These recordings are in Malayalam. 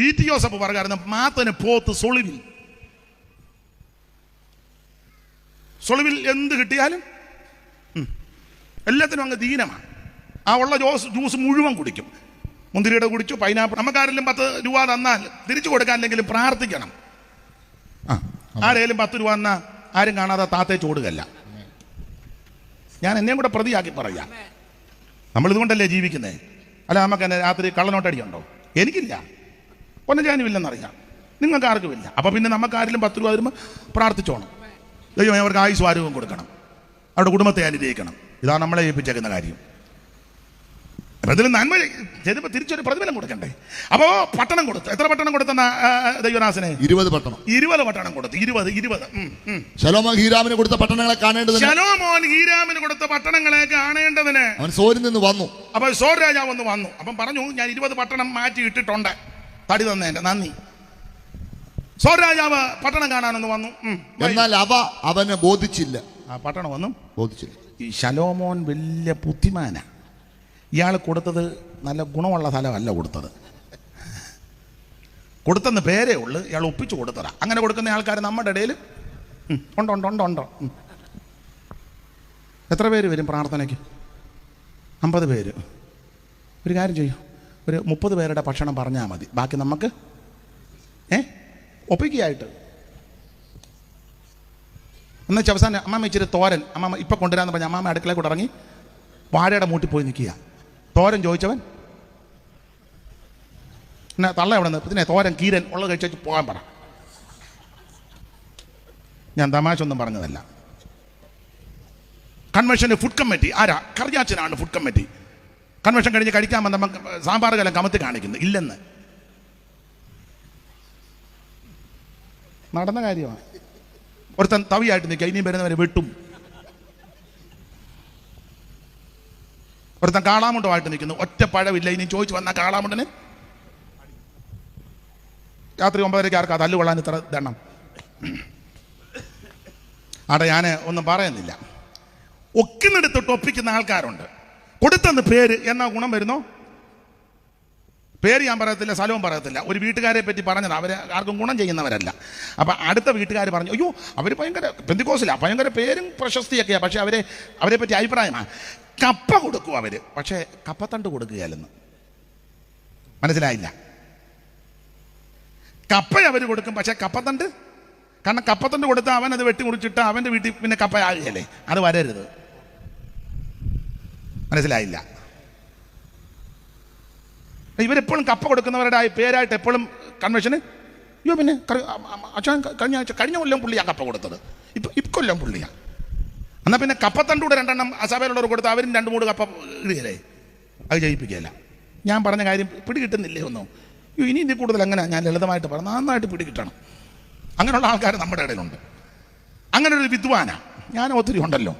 ബി ടി ജോസഫ് പറയുന്നത് മാത്തന് പോത്ത് സൊളിവിൽ. സൊളിവിൽ എന്ത് കിട്ടിയാലും എല്ലാത്തിനും അങ്ങ് ദീനമാണ്. ആ ഉള്ള ജ്യൂസ് ജ്യൂസ് മുഴുവൻ കുടിക്കും. മുന്തിരിയുടെ കുടിച്ചു പൈനാപ്പിൾ നമുക്കാരെങ്കിലും പത്ത് രൂപ തന്നാൽ തിരിച്ചു കൊടുക്കാനില്ലെങ്കിലും പ്രാർത്ഥിക്കണം. ആ ആരെങ്കിലും പത്ത് രൂപ തന്നാൽ ആരും കാണാതെ താത്തേ ചോടുകയല്ല. ഞാൻ എന്നെയും കൂടെ പ്രതിയാക്കി പറയാം. നമ്മളിതുകൊണ്ടല്ലേ ജീവിക്കുന്നത് അല്ല നമുക്ക് എന്നെ രാത്രി കള്ളനോട്ടടിയുണ്ടോ? എനിക്കില്ല. പൊന്നജാനും ഇല്ലെന്നറിയാം നിങ്ങൾക്ക് ആർക്കും ഇല്ല അപ്പോൾ പിന്നെ നമുക്കാരിലും പത്ത് രൂപ വരുമ്പോൾ പ്രാർത്ഥിച്ചോണം. ദൈവം അവർക്ക് ആയുസ് ആരോഗ്യം കൊടുക്കണം. അവരുടെ കുടുംബത്തെ അനുഗ്രഹിക്കണം. ഇതാണ് നമ്മളെ ഏൽപ്പിച്ചേക്കുന്ന കാര്യം. അപ്പൊ ഇതിൽ നന്മ ചെയ്തപ്പോൾ തിരിച്ചൊരു പ്രതിഫലം കൊടുക്കണ്ടേ? അപ്പോൾ പട്ടണം കൊടുത്തു. എത്ര പട്ടണം കൊടുത്തെന്ന ദൈവനാസനെ ഇരുപത് പട്ടണം. ഇരുപത് പട്ടണം കൊടുത്തു. ഇരുപത് ഇരുപത്. ശലോമോൻ. ഹീരാമിന് കൊടുത്ത പട്ടണങ്ങളെ കാണേണ്ടത് ശലോമോൻ ഹീരാമിന് കൊടുത്ത പട്ടണങ്ങളെ കാണേണ്ടതിന്? അവൻ സോരിൽ നിന്ന് വന്നു. അപ്പൊ സോർ രാജാവ് ഒന്ന് വന്നു. അപ്പം പറഞ്ഞു ഞാൻ ഇരുപത് പട്ടണം മാറ്റി ഇട്ടിട്ടുണ്ട്. തടി തന്നേന്റെ നന്ദി. സോർ രാജാവ് പട്ടണം കാണാനൊന്ന് വന്നു. എന്നാൽ അവ അവനെ ബോധിച്ചില്ല. ആ പട്ടണം വന്നു. ബോധിച്ചില്ല. ഈ ശലോമോൻ വലിയ ബുദ്ധിമാന. ഇയാൾ കൊടുത്തത് നല്ല ഗുണമുള്ള സ്ഥലമല്ല കൊടുത്തത്. കൊടുത്തെന്ന് പേരേ ഉള്ളു. ഇയാൾ ഒപ്പിച്ചു കൊടുത്തതാ. അങ്ങനെ കൊടുക്കുന്ന ആൾക്കാർ നമ്മുടെ ഇടയിൽ ഉണ്ടോ ഉണ്ടോ ഉണ്ട് ഉണ്ട്? എത്ര പേര് വരും പ്രാർത്ഥനയ്ക്ക്? അമ്പത് പേര്. ഒരു കാര്യം ചെയ്യും. ഒരു മുപ്പത് പേരുടെ ഭക്ഷണം പറഞ്ഞാൽ മതി. ബാക്കി നമുക്ക് ഏ? ഒപ്പിക്കുകയായിട്ട്. എന്ന് വെച്ചാൽ അവസാനം അമ്മാമ്മ ഇച്ചിരി തോരൻ അമ്മാമ്മ ഇപ്പം കൊണ്ടുവരാമെന്ന് പറഞ്ഞ അമ്മാമ്മ അടുക്കളയിൽ കൂടെ ഇറങ്ങി വാഴയുടെ മൂട്ടി പോയി നിൽക്കുക തോരൻ ചോദിച്ചവൻ എന്നാ തള്ള എവിടെ നിന്ന്? പിന്നെ തോരൻ കീരൻ ഉള്ളത് കഴിച്ചു പോകാൻ പറ. ഞാൻ തമാശ ഒന്നും പറഞ്ഞതല്ല. കൺവെൻഷന് ഫുഡ് കമ്മിറ്റി ആരാ? കറിയാച്ചനാണ് ഫുഡ് കമ്മിറ്റി കൺവെൻഷൻ കഴിഞ്ഞ് കഴിക്കാൻ വന്ന സാമ്പാർ കലം കമത്തി കാണിക്കുന്നു. ഇല്ലെന്ന്. നടന്ന കാര്യമാണ് ഒരുത്തൻ തവിയായിട്ട് നിൽക്കുക ഇനിയും വരുന്നവരെ വെട്ടും. ഒരുത്തൻ കാളാമുണ്ടമായിട്ട് നിൽക്കുന്നു. ഒറ്റ പഴമില്ല ഇനി ചോദിച്ചു വന്ന കാളാമുണ്ടന്? രാത്രി ഒമ്പതരയ്ക്ക് ആർക്കാ തല്ല് കൊള്ളാൻ ഇത്ര ദണ്ണം ആടെ ഞാൻ ഒന്നും പറയുന്നില്ല. ഒക്കുന്നെടുത്തിട്ട് ഒപ്പിക്കുന്ന ആൾക്കാരുണ്ട്. കൊടുത്തെന്ന് പേര് എന്നാ ഗുണം വരുന്നോ? പേര് ഞാൻ പറയത്തില്ല സ്ഥലവും പറയത്തില്ല. ഒരു വീട്ടുകാരെ പറ്റി പറഞ്ഞത്. അവരെ ആർക്കും ഗുണം ചെയ്യുന്നവരല്ല. അപ്പം അടുത്ത വീട്ടുകാർ പറഞ്ഞു അയ്യോ അവർ ഭയങ്കര പെന്തിക്കോസില്ല ഭയങ്കര പേരും പ്രശസ്തിയൊക്കെയാണ് പക്ഷേ അവരെ അവരെ പറ്റി അഭിപ്രായമാണ് കപ്പ കൊടുക്കും അവർ പക്ഷേ കപ്പത്തണ്ട് കൊടുക്കുകയല്ലെന്ന്. മനസ്സിലായില്ല? കപ്പ അവർ കൊടുക്കും. പക്ഷേ കപ്പത്തണ്ട്? കാരണം കപ്പത്തണ്ട് കൊടുത്താൽ അവൻ അത് വെട്ടി മുറിച്ചിട്ട് അവന്റെ വീട്ടിൽ പിന്നെ കപ്പ ആകുകയല്ലേ? അത് വരരുത്. മനസ്സിലായില്ല. ഇവരെപ്പോഴും കപ്പ കൊടുക്കുന്നവരുടെ പേരായിട്ട് എപ്പോഴും കൺവെൻഷന് അയ്യോ പിന്നെ അച്ഛൻ കഴിഞ്ഞ ആഴ്ച കഴിഞ്ഞ കൊല്ലം പുള്ളിയാണ് കപ്പ കൊടുത്തത്. ഇപ്പം ഇക്കൊല്ലം പുള്ളിയാണ് എന്നാൽ പിന്നെ കപ്പത്തണ്ടൂടെ രണ്ടെണ്ണം അസഭയിലുള്ളവർ കൊടുത്ത് അവരും രണ്ട് മൂന്ന് കപ്പ ഇടുകയല്ലേ? അത് ജയിപ്പിക്കുകയല്ല. ഞാൻ പറഞ്ഞ കാര്യം പിടികിട്ടുന്നില്ലേ ഒന്നും? അയ്യോ ഇനി ഇതിൽ കൂടുതൽ അങ്ങനെ ഞാൻ ലളിതമായിട്ട് പറഞ്ഞു നന്നായിട്ട് പിടികിട്ടണം. അങ്ങനെയുള്ള ആൾക്കാർ നമ്മുടെ ഇടയിലുണ്ട്. അങ്ങനെ ഒരു വിദ്വാനാണ് ഞാൻ ഒത്തിരി ഉണ്ടല്ലോ.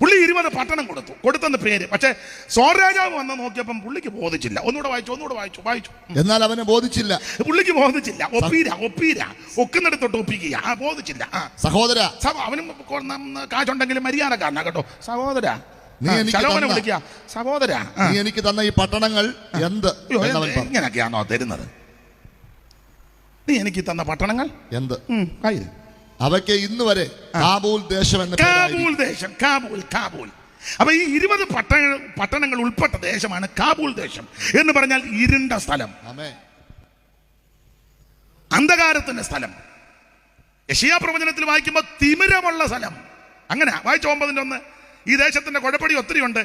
പുള്ളി ഇരുപത് പട്ടണം കൊടുത്തു. കൊടുത്തെന്ന് പേര്. പക്ഷേ സോരാജാവ് വന്ന് നോക്കിയപ്പം പുള്ളിക്ക് ബോധിച്ചില്ല. ഒന്നുകൂടെ വായിച്ചു ഒന്നുകൂടെ വായിച്ചു വായിച്ചു. എന്നാൽ അവനെ ബോധിച്ചില്ല. പുള്ളിക്ക് ബോധിച്ചില്ല. ഒപ്പീര ഒപ്പീര. ഒക്കുന്നിടത്തോട്ട് ഒപ്പിക്കുക. ആ ബോധിച്ചില്ല. ആ. സഹോദര. അവനും കാശുണ്ടെങ്കിലും മര്യാദ കാരണം കേട്ടോ. സഹോദര. നീ എനിക്ക് സഹോദര നീ എനിക്ക് തന്ന ഈ പട്ടണങ്ങൾ എന്ത് ഇങ്ങനെയൊക്കെയാണോ തരുന്നത്? നീ എനിക്ക് തന്ന പട്ടണങ്ങൾ? എന്ത്? കയ്യിൽ. അവയ്ക്ക് ഇന്ന് വരെ കാബൂൽ ദേശം എന്ന കാബൂൽ കാബൂൾ ദേശം കാബൂൾ കാബൂൽ അപ്പൊ ഈ ഇരുപത് പട്ടണ പട്ടണങ്ങൾ ഉൾപ്പെട്ട ദേശമാണ് കാബൂൾ ദേശം എന്ന് പറഞ്ഞാൽ ഇരുണ്ട സ്ഥലം. അന്ധകാരത്തിന്റെ സ്ഥലം. യശിയാ പ്രവചനത്തിൽ വായിക്കുമ്പോൾ തിമിരമുള്ള സ്ഥലം. അങ്ങനെ വായിച്ച ഒമ്പതിന്റെ ഒന്ന്. ഈ ദേശത്തിന്റെ കുഴപ്പടി ഒത്തിരി ഉണ്ട്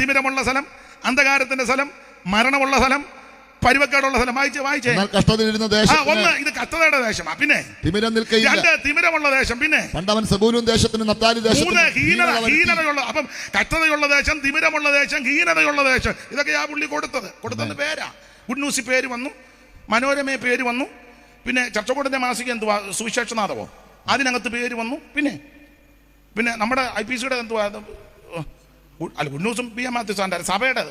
തിമിരമുള്ള സ്ഥലം അന്ധകാരത്തിന്റെ സ്ഥലം മരണമുള്ള സ്ഥലം പരുവക്കേടുള്ള സ്ഥലം. വായിച്ചേ വായിച്ചേ. കഷ്ടതയിലിരുന്ന ആ ഒന്ന് ഇത് കത്തതയുടെ ദേശം പിന്നെ തിമിരം നിൽക്കയില്ല. രണ്ട് തിമിരമുള്ള ദേശം. പിന്നെ പണ്ടവൻ സബൂലും ദേശത്തിന് നത്താലി ദേശം ദേശത്തിന് ഹീനത. ഹീനതയുള്ള അപ്പം കത്തതയുള്ള ദേശം തിമിരമുള്ള ദേശം ഹീനതയുള്ള ദേശം. ഇതൊക്കെ ആ പുള്ളി കൊടുത്തത്. കൊടുത്തത് പേരാ. ഗുഡ്നൂസി പേര് വന്നു മനോരമ പേര് വന്നു പിന്നെ ചർച്ചക്കൂടിന്റെ മാസിക എന്തുവാ? സുവിശേഷനാഥവോ? അതിനകത്ത് പേര് വന്നു പിന്നെ പിന്നെ നമ്മുടെ ഐ പി സിയുടെ എന്തുവാ? അല്ല ഗുഡ് ന്യൂസും പി എം മാത്യുസാന്റെ സഭയുടെ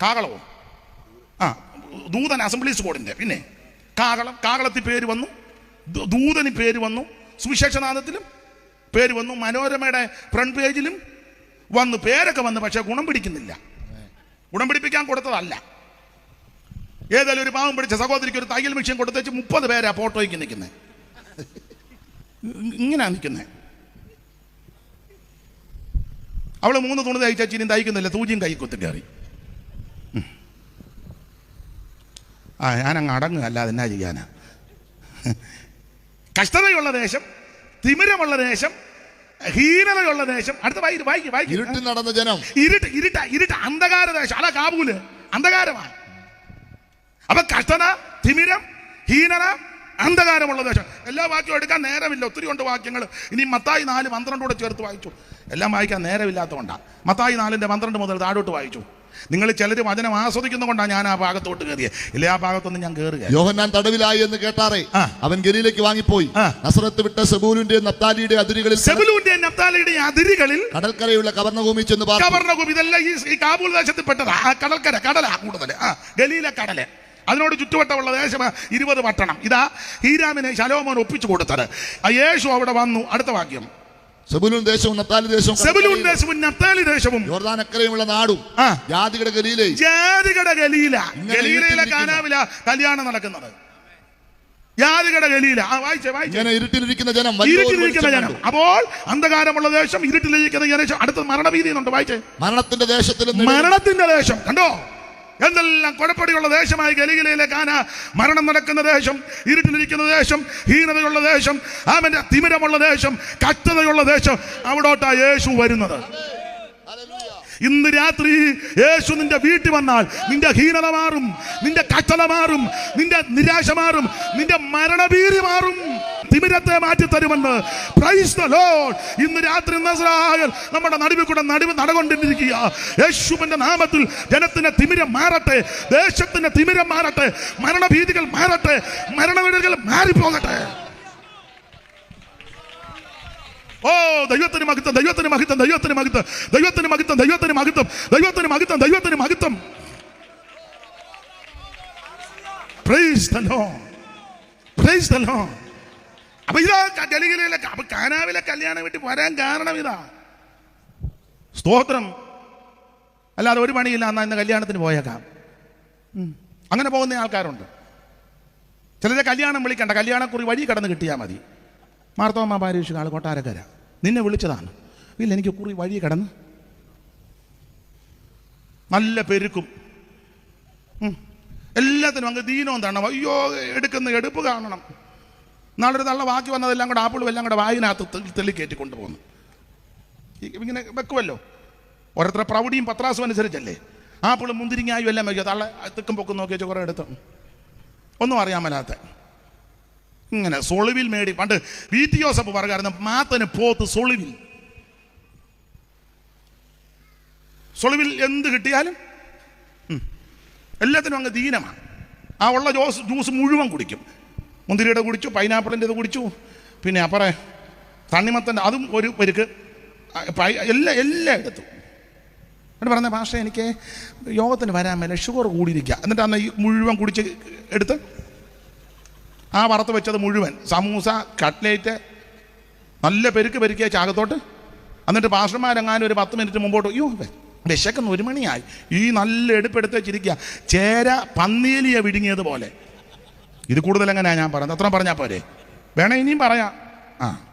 കാകളവോ ആ ദൂതൻ അസംബ്ലീസ് കോഡിന്റെ പിന്നെ കാകളം കാകളത്തിൽ പേര് വന്നു ദൂതന് പേര് വന്നു സുവിശേഷനാഥത്തിലും പേര് വന്നു മനോരമയുടെ ഫ്രണ്ട് പേജിലും വന്നു പേരൊക്കെ വന്നു പക്ഷേ ഗുണം പിടിക്കുന്നില്ല. ഗുണം പിടിപ്പിക്കാൻ കൊടുത്തതല്ല. ഏതായാലും ഒരു പാവം പിടിച്ച സഹോദരിക്ക് ഒരു തയ്യൽ മെഷീൻ കൊടുത്തേച്ച് മുപ്പത് പേരാ ഫോട്ടോയ്ക്ക് നിൽക്കുന്നത് ഇങ്ങനെയാണ് നിൽക്കുന്നത് അവൾ മൂന്ന് തുണി തയ്ച്ചാൽ ഇനി തയ്ക്കുന്നില്ല തൂജിയും കൈ കുത്തി കയറി. ആ ഞാനങ്ങ് അടങ്ങുക അല്ലാതെ എന്നാ ചെയ്യാനാ? കഷ്ടതയുള്ള ദേശം തിമിരമുള്ള ദേശം ഹീനതയുള്ള ദേശം. അടുത്ത വായി വായിക്കും വായിക്കും. ഇരുട്ടിൽ നടന്ന ജനം. ഇരുട്ട് ഇരുട്ട ഇരുട്ട് അന്ധകാര ദേശം. അല്ല കാബൂൽ. അന്ധകാരമാണ്. അപ്പൊ കഷ്ടത തിമിരം ഹീനത അന്ധകാരമുള്ള ദേശം. എല്ലാ വാക്യവും എടുക്കാൻ നേരമില്ല. ഒത്തിരി ഉണ്ട് വാക്യങ്ങൾ ഇനി മത്തായി നാല് പന്ത്രണ്ട് കൂടെ ചേർത്ത് വായിച്ചു. എല്ലാം വായിക്കാൻ നേരമില്ലാത്തതുകൊണ്ടാണ് മത്തായി നാലിന്റെ പന്ത്രണ്ട് മുതൽ താഴോട്ട് വായിച്ചു. നിങ്ങൾ ചിലർ വചനം ആസ്വദിക്കുന്നതുകൊണ്ടാണ് ഞാൻ ആ ഭാഗത്തോട്ട് കയറിയത് ഇല്ല ആ ഭാഗത്തൊന്നും ഞാൻ കയറുക യോഹന്നാൻ തടവിലായി എന്ന് കേട്ടാറേ. അവൻ ഗലീലേക്ക് വാങ്ങിപ്പോയി. നസറത്ത് വിട്ട സെബൂലിന്റെ നത്താലിയുടെ അതിരുകളിൽ സെബൂലിന്റെ നത്താലിയുടെ അതിരുകളിൽ കടൽക്കരയുള്ള കവർണഭൂമി ചെന്ന് കവർണഭൂമി ഇതെല്ലാം ഈ കാബൂൾ ദേശത്തിൽ പെട്ടതാ. ആ കടൽക്കര കടലാ കൂടുതൽ ആ ഗലീല കടല. അതിനോട് ചുറ്റുവട്ടമുള്ള ദേശം ഇരുപത് പട്ടണം. ഇതാ ഹീരാമിനെ ശലോമോൻ ഒപ്പിച്ചു കൊടുത്തത്. ആ യേശു അവിടെ വന്നു. അടുത്ത വാക്യം. സെബുലൂൻ ദേശവും നപ്താലി ദേശവും സെബുലൂൻ ദേശവും നപ്താലി ദേശവും. യോർദാനക്കരയുമുള്ള നാടും ആ. ജാതികളുടെ ഗലീലേ. ജാതികട ഗലീല. ഗലീലയിലെ കാനാവില കല്യാണം നടക്കുന്നത്. ജാതികട ഇരുട്ടിലിരിക്കുന്ന ജനം ഇരുട്ടിലിരിക്കുന്ന ജനം. അപ്പോൾ അന്ധകാരമുള്ള ദേശം ഇരുട്ടിലിരിക്കുന്ന ജനം. അടുത്ത മരണഭീതി ഉണ്ട്? വായിച്ചേ. മരണത്തിന്റെ ദേശത്തിൽ മരണത്തിന്റെ ദേശം. കണ്ടോ? എന്തെല്ലാം കുഴപ്പടിയുള്ള ദേശമായി ഗലിഗലയിലെ കാന മരണം നടക്കുന്ന ദേശം ഇരുട്ടിലിരിക്കുന്ന ദേശം ഹീനതയുള്ള ദേശം ആമന്റെ തിമിരമുള്ള ദേശം കഷ്ടതയുള്ള ദേശം അവിടോട്ടാ യേശു വരുന്നത്. ഇന്ന് രാത്രി യേശു നിന്റെ വീട്ടിൽ വന്നാൽ നിന്റെ ഹീനത മാറും നിന്റെ കഷ്ടത മാറും നിന്റെ നിരാശ മാറും നിന്റെ മരണഭീതി മാറും. തിമിരത്തെ മാറ്റി തരുമെന്ന്. ഇന്ന് രാത്രി നമ്മുടെ നടുവിൽ കൂടെ നടുവ് നടകൊണ്ടിരിക്കുക. യേശുവിന്റെ നാമത്തിൽ ജനത്തിന്റെ തിമിരം മാറട്ടെ. ദേശത്തിന്റെ തിമിരം മാറട്ടെ. മരണഭീതികൾ മാറട്ടെ. മരണവീടുകൾ മാറിപ്പോകട്ടെ. ഓ ദൈവത്തിന് മഹത്വം ദൈവത്തിന് മഹത്വം ദൈവത്തിന് മഹത്വം ദൈവത്തിന് മഹത്വം ദൈവത്തിന് മഹത്വം ദൈവത്തിന് മഹത്വം ദൈവത്തിന് മഹത്വം. Praise the lord the lord അപ്പൊ ഇതാ ഡൽഹിയിലെ അപ്പൊ കാനാവിലെ കല്യാണം വീട്ടിൽ വരാൻ കാരണം ഇതാ. സ്തോത്രം. അല്ലാതെ ഒരു പണിയില്ല എന്നാ ഇന്ന് കല്യാണത്തിന് പോയേക്കാം. അങ്ങനെ പോകുന്ന ആൾക്കാരുണ്ട്. ചിലരെ കല്യാണം വിളിക്കണ്ട കല്യാണക്കുറി വഴി കടന്ന് കിട്ടിയാൽ മതി. മാർത്തോമ്മ പാരീഷ് ആൾ കൊട്ടാരക്കര. നിന്നെ വിളിച്ചതാണ്. ഇല്ല എനിക്ക് കുറി വഴി കടന്ന്. നല്ല പെരുക്കും. എല്ലാത്തിനും അങ്ങ് ദീനവും തരണം. അയ്യോ എടുക്കുന്ന എടുപ്പ് കാണണം. നാളൊരു നല്ല ബാക്കി വന്നതെല്ലാം കൂടെ ആപ്പിളും എല്ലാം കൂടെ വായിനകത്ത് തെള്ളി കയറ്റി കൊണ്ടുപോകുന്നു. ഇങ്ങനെ വെക്കുമല്ലോ ഓരോരുത്തരെ പ്രൗഢിയും പത്രാസും അനുസരിച്ചല്ലേ? ആപ്പിളും മുന്തിരിങ്ങായും എല്ലാം വയ്ക്കുക തള്ള തെക്കും പൊക്കും നോക്കി വെച്ച് കുറേ എടുത്തു. ഒന്നും അറിയാൻ മേലാത്ത. ഇങ്ങനെ സൊളിവിൽ മേടി പണ്ട് വി. ടി. ജോസഫ് പറയുമായിരുന്നു മാത്തന് പോത്ത് സൊളിവിൽ. സൊളിവിൽ എന്ത് കിട്ടിയാലും എല്ലാത്തിനും അങ്ങ് ദീനമാണ്. ആ ഉള്ള ജോസ് ജ്യൂസ് മുഴുവൻ കുടിക്കും. മുന്തിരിയുടെ കുടിച്ചു പൈനാപ്പിളിന്റെ ഇത് കുടിച്ചു. പിന്നെ അപ്പറേ തണ്ണിമത്തന്റെ അതും ഒരു പെരുക്ക് എല്ലാ എല്ലാം എടുത്തു. എന്നിട്ട് പറഞ്ഞ ഭാഷ എനിക്ക് യോഗത്തിന് വരാൻ മേലെ ഷുഗർ കൂടിയിരിക്കുക എന്നിട്ട് അന്ന് ഈ മുഴുവൻ കുടിച്ച് എടുത്ത് ആ വറുത്ത് വെച്ചത് മുഴുവൻ. സമൂസ കട്ട്ലേറ്റ് നല്ല പെരുക്ക് പെരുക്കിയ ചാകത്തോട്ട്. എന്നിട്ട് പാഷന്മാരെങ്ങാനും ഒരു പത്ത് മിനിറ്റ് മുമ്പോട്ട് അയ്യോ വിശക്കുന്ന ഒരു മണിയായി. ഈ നല്ല എടുപ്പെടുത്ത് വെച്ചിരിക്കുക ചേര പന്നീലിയ വിഴുങ്ങിയതുപോലെ ഇത് കൂടുതൽ എങ്ങനെയാണ് ഞാൻ പറയുന്നത്. അത്ര പറഞ്ഞാൽ പോരെ. വേണേ ഇനിയും പറയാം. ആ.